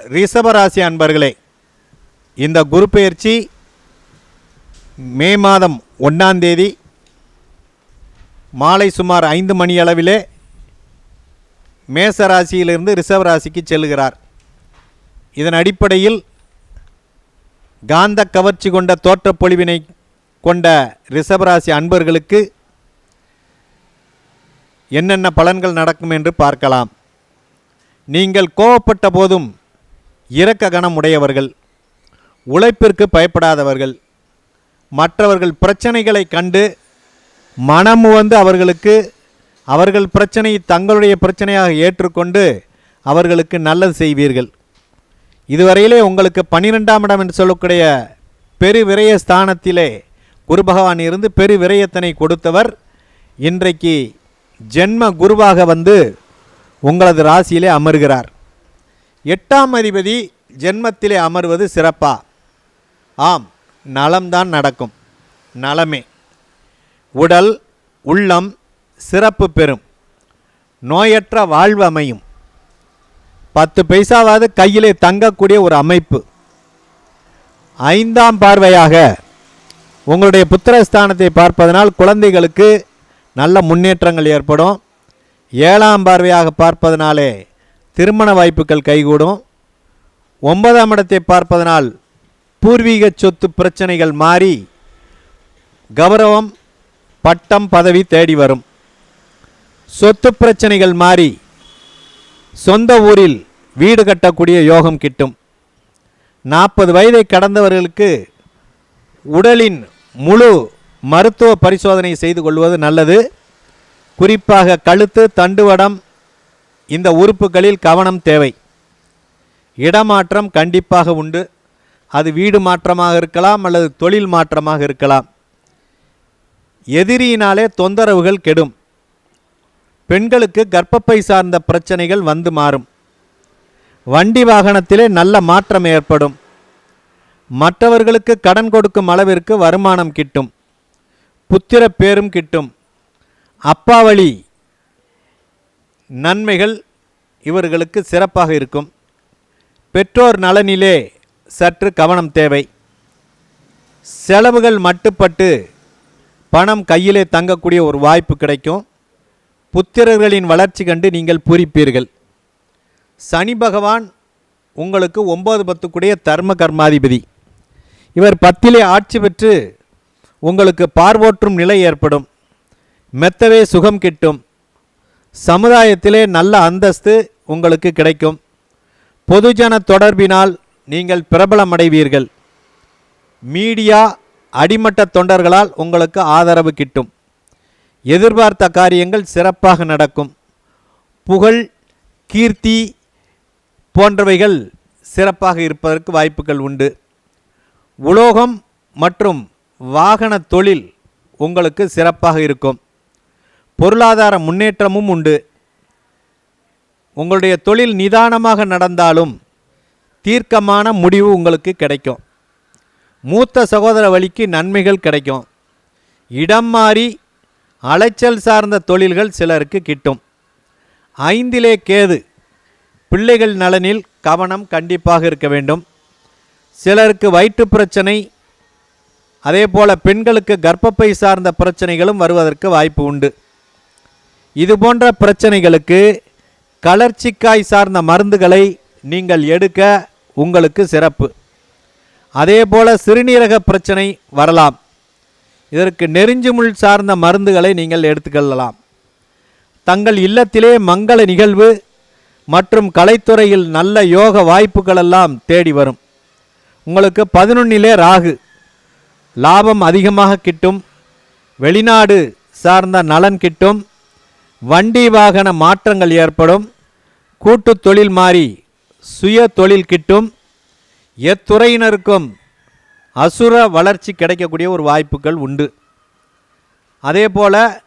ரிஷபராசி அன்பர்களே இந்த குரு பயிற்சி மே மாதம் ஒன்றாம் தேதி மாலை சுமார் ஐந்து மணி அளவிலே மேச ராசியிலிருந்து ராசிக்கு இதன் அடிப்படையில் காந்த கவர்ச்சி கொண்ட தோற்றப்பொழிவினை கொண்ட ரிஷபராசி அன்பர்களுக்கு என்னென்ன பலன்கள் நடக்கும் என்று பார்க்கலாம். நீங்கள் கோவப்பட்ட போதும் இரக்க கணம் உடையவர்கள் உழைப்பிற்கு பயப்படாதவர்கள் மற்றவர்கள் பிரச்சனைகளை கண்டு மனம் வந்து அவர்களுக்கு அவர்கள் பிரச்சனையை தங்களுடைய பிரச்சனையாக ஏற்றுக்கொண்டு அவர்களுக்கு நல்லது செய்வீர்கள். இதுவரையிலே உங்களுக்கு பன்னிரெண்டாம் இடம் என்று சொல்லக்கூடிய பெருவிரய ஸ்தானத்திலே குரு பகவான் இருந்து பெருவிரயத்தினை கொடுத்தவர் இன்றைக்கு ஜென்ம குருவாக வந்து உங்களது ராசியிலே அமர்கிறார். எட்டாம் அதிபதி ஜென்மத்திலே அமர்வது சிறப்பா? ஆம் நலம்தான் நடக்கும். நலமே. உடல் உள்ளம் சிறப்பு பெறும். நோயற்ற வாழ்வு அமையும். பத்து பைசாவாவது கையிலே தங்கக்கூடிய ஒரு அமைப்பு. ஐந்தாம் பார்வையாக உங்களுடைய புத்திரஸ்தானத்தை பார்ப்பதனால் குழந்தைகளுக்கு நல்ல முன்னேற்றங்கள் ஏற்படும். ஏழாம் பார்வையாக பார்ப்பதனாலே திருமண வாய்ப்புகள் கைகூடும். ஒன்பதாம் இடத்தை பார்ப்பதனால் பூர்வீக சொத்து பிரச்சனைகள் மாறி கௌரவம் பட்டம் பதவி தேடி வரும். சொத்து பிரச்சனைகள் மாறி சொந்த ஊரில் வீடு கட்டக்கூடிய யோகம் கிட்டும். நாற்பது வயதை கடந்தவர்களுக்கு உடலின் முழு மருத்துவ பரிசோதனை செய்து கொள்வது நல்லது. குறிப்பாக கழுத்து தண்டுவடம் இந்த உறுப்புகளில் கவனம் தேவை. இடமாற்றம் கண்டிப்பாக உண்டு. அது வீடு மாற்றமாக இருக்கலாம் அல்லது தொழில் மாற்றமாக இருக்கலாம். எதிரியினாலே தொந்தரவுகள் கெடும். பெண்களுக்கு கர்ப்பப்பை சார்ந்த பிரச்சனைகள் வந்து மாறும். வண்டி வாகனத்திலே நல்ல மாற்றம் ஏற்படும். மற்றவர்களுக்கு கடன் கொடுக்கும் அளவிற்கு வருமானம் கிட்டும். புத்திர பேரும் கிட்டும். அப்பாவளி நன்மைகள் இவர்களுக்கு சிறப்பாக இருக்கும். பெற்றோர் நலனிலே சற்று கவனம் தேவை. செலவுகள் மட்டுப்பட்டு பணம் கையிலே தங்கக்கூடிய ஒரு வாய்ப்பு கிடைக்கும். புத்திரர்களின் வளர்ச்சி கண்டு நீங்கள் பூரிப்பீர்கள். சனி பகவான் உங்களுக்கு ஒன்பது பத்துக்குடைய தர்ம கர்மாதிபதி. இவர் பத்திலே ஆட்சி பெற்று உங்களுக்கு பார்வோற்றும் நிலை ஏற்படும். மெத்தவே சுகம் கிட்டும். சமுதாயத்திலே நல்ல அந்தஸ்து உங்களுக்கு கிடைக்கும். பொதுஜன தொடர்பினால் நீங்கள் பிரபலமடைவீர்கள். மீடியா அடிமட்ட தொண்டர்களால் உங்களுக்கு ஆதரவு கிட்டும். எதிர்பார்த்த காரியங்கள் சிறப்பாக நடக்கும். புகழ் கீர்த்தி போன்றவைகள் சிறப்பாக இருப்பதற்கு வாய்ப்புகள் உண்டு. உலோகம் மற்றும் வாகன தொழில் உங்களுக்கு சிறப்பாக இருக்கும். பொருளாதார முன்னேற்றமும் உண்டு. உங்களுடைய தொழில் நிதானமாக நடந்தாலும் தீர்க்கமான முடிவு உங்களுக்கு கிடைக்கும். மூத்த சகோதர வழிக்கு நன்மைகள் கிடைக்கும். இடம் மாறி அலைச்சல் சார்ந்த தொழில்கள் சிலருக்கு கிட்டும். ஐந்திலே கேது பிள்ளைகள் நலனில் கவனம் கண்டிப்பாக இருக்க வேண்டும். சிலருக்கு வயிற்று பிரச்சனை அதே போல் பெண்களுக்கு கர்ப்பப்பை சார்ந்த பிரச்சனைகளும் வருவதற்கு வாய்ப்பு உண்டு. இது போன்ற பிரச்சனைகளுக்கு கலர்ச்சிக்காய் சார்ந்த மருந்துகளை நீங்கள் எடுக்க உங்களுக்கு சிறப்பு. அதே போல் சிறுநீரக பிரச்சனை வரலாம். இதற்கு நெருஞ்சுமுள் சார்ந்த மருந்துகளை நீங்கள் எடுத்துக்கொள்ளலாம். தங்கள் இல்லத்திலே மங்கள நிகழ்வு மற்றும் கலைத்துறையில் நல்ல யோக வாய்ப்புகளெல்லாம் தேடி வரும். உங்களுக்கு பதினொன்னிலே ராகு. லாபம் அதிகமாக கிட்டும். வெளிநாடு சார்ந்த நலன் கிட்டும். வண்டி வாகன மாற்றங்கள் ஏற்படும். கூட்டு தொழில் மாறி சுய தொழில் கிட்டும். எத்துறையினருக்கும் அசுர வளர்ச்சி கிடைக்கக்கூடிய ஒரு வாய்ப்புகள் உண்டு. அதே போல்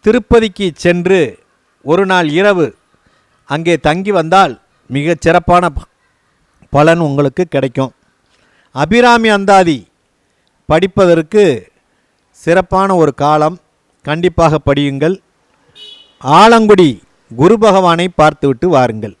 திருப்பதிக்கு சென்று ஒரு நாள் இரவு அங்கே தங்கி வந்தால் மிகச் சிறப்பான ப- பலன் உங்களுக்கு கிடைக்கும். அபிராமி அந்தாதி படிப்பதற்கு சிறப்பான ஒரு காலம். கண்டிப்பாக படியுங்கள். ஆலங்குடி குரு பகவானை பார்த்துவிட்டு வாருங்கள்.